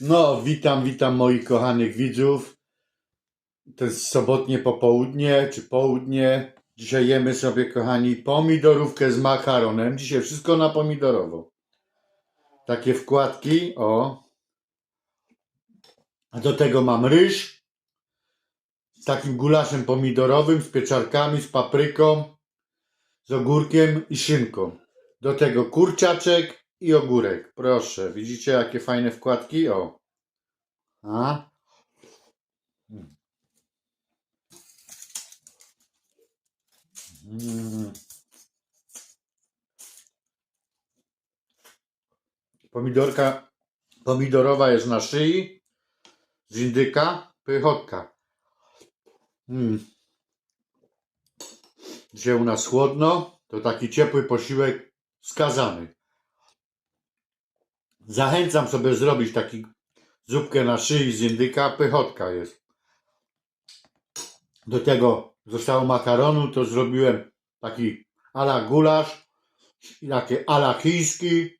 No, witam, witam moich kochanych widzów. To jest sobotnie popołudnie czy południe. Dzisiaj jemy sobie, kochani, pomidorówkę z makaronem. Dzisiaj wszystko na pomidorowo. Takie wkładki, o. A do tego mam ryż z takim gulaszem pomidorowym, z pieczarkami, z papryką, z ogórkiem i szynką. Do tego kurczaczek i ogórek. Proszę, widzicie jakie fajne wkładki? O. A? Mm. Pomidorka pomidorowa jest na szyi. Z indyka pychotka. Mm. U nas chłodno, to taki ciepły posiłek skazany. Zachęcam sobie zrobić taki zupkę na szyi z indyka, pychotka jest. Do tego zostało makaronu, to zrobiłem taki ala gulasz, takie ala chiński.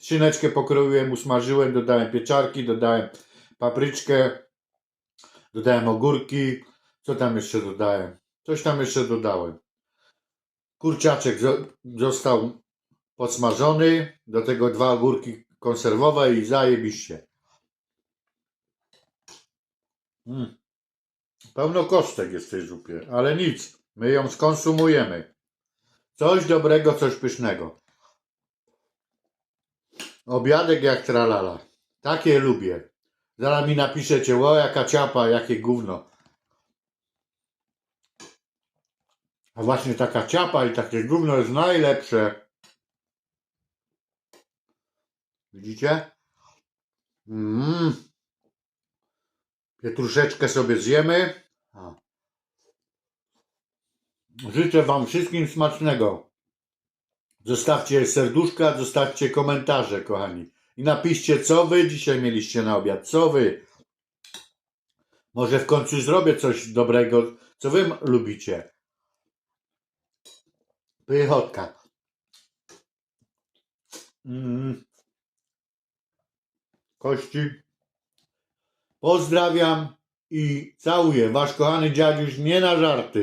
Szyneczkę pokroiłem, usmażyłem, dodałem pieczarki, dodałem papryczkę, dodałem ogórki. Co tam jeszcze dodałem? Coś tam jeszcze dodałem. Kurczaczek zo- został podsmażony, do tego dwa ogórki konserwowe i zajebiście. Mm. Pełno kostek jest w tej zupie, ale nic. My ją skonsumujemy. Coś dobrego, coś pysznego. Obiadek jak tralala. Takie lubię. Zaraz mi napiszecie, o jaka ciapa, jakie gówno. A właśnie taka ciapa i takie gówno jest najlepsze. Widzicie? Mmm. Pietruszeczkę sobie zjemy. Życzę Wam wszystkim smacznego. Zostawcie serduszka, zostawcie komentarze, kochani. I napiszcie, co Wy dzisiaj mieliście na obiad. Co Wy? Może w końcu zrobię coś dobrego, co Wy lubicie. Pychotka. Mm. Kości. Pozdrawiam i całuję. Wasz kochany dziadziuś nie na żarty.